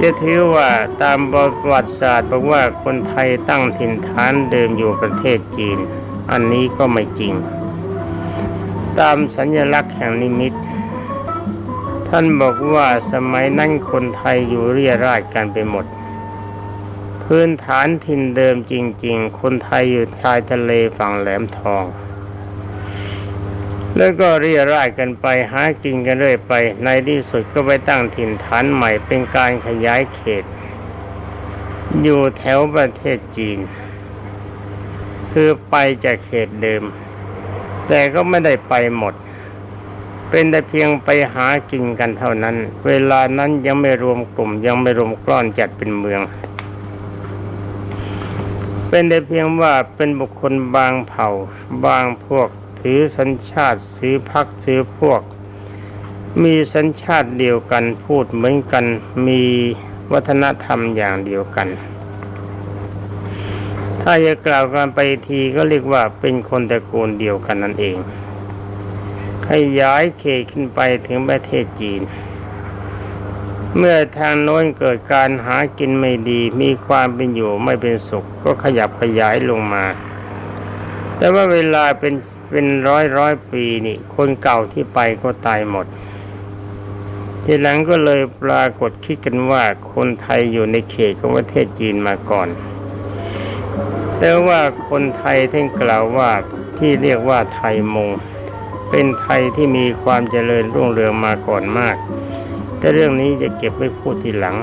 จะถือว่าตามประวัติศาสตร์บอกว่าคนไทยตั้งถิ่นฐานเดิมอยู่ประเทศจีน อันนี้ก็ไม่จริง ตามสัญลักษณ์แห่งนิมิต ท่านบอกว่าสมัยนั่นคนไทยอยู่เรียราดกันไปหมด พื้นฐานถิ่นเดิมจริง ๆ คนไทยอยู่ชายทะเลฝั่งแหลมทอง แล้วก็เรียร่ายกันไปหากินกันเรื่อยไป ในที่สุดก็ไปตั้งถิ่นฐานใหม่เป็นการขยายเขต อยู่แถวประเทศจีน คือไปจากเขตเดิม แต่ก็ไม่ได้ไปหมด เป็นแต่เพียงไปหากินกันเท่านั้น เวลานั้นยังไม่รวมกลุ่มยังไม่รวมกล้อนจัดเป็นเมือง เป็นแต่เพียงว่าเป็นบุคคลบางเผ่าบางพวก ถือสัญชาติซื้อพักซื้อพวก มีสัญชาติเดียวกันพูดเหมือนกัน มีวัฒนธรรมอย่างเดียวกัน ถ้าจะกล่าวกันไปทีก็เรียกว่าเป็นคนตระกูลเดียวกันนั่นเองขยายเขตขึ้นไปถึงประเทศจีน เมื่อทางโน้นเกิดการหากินไม่ดี มีความเป็นอยู่ไม่เป็นสุข ก็ขยับขยายลงมา แต่ว่าเวลาเป็น เป็นร้อยร้อยปีนี่ คนเก่าที่ไปก็ตายหมด ทีหลังก็เลยปรากฏคิดกันว่าคนไทยอยู่ในเขตของประเทศจีนมาก่อน แต่ว่าคนไทยท่านกล่าวว่าที่เรียกว่าไทยมง เป็นไทยที่มีความเจริญรุ่งเรืองมาก่อนมาก แต่เรื่องนี้จะเก็บไว้พูดทีหลัง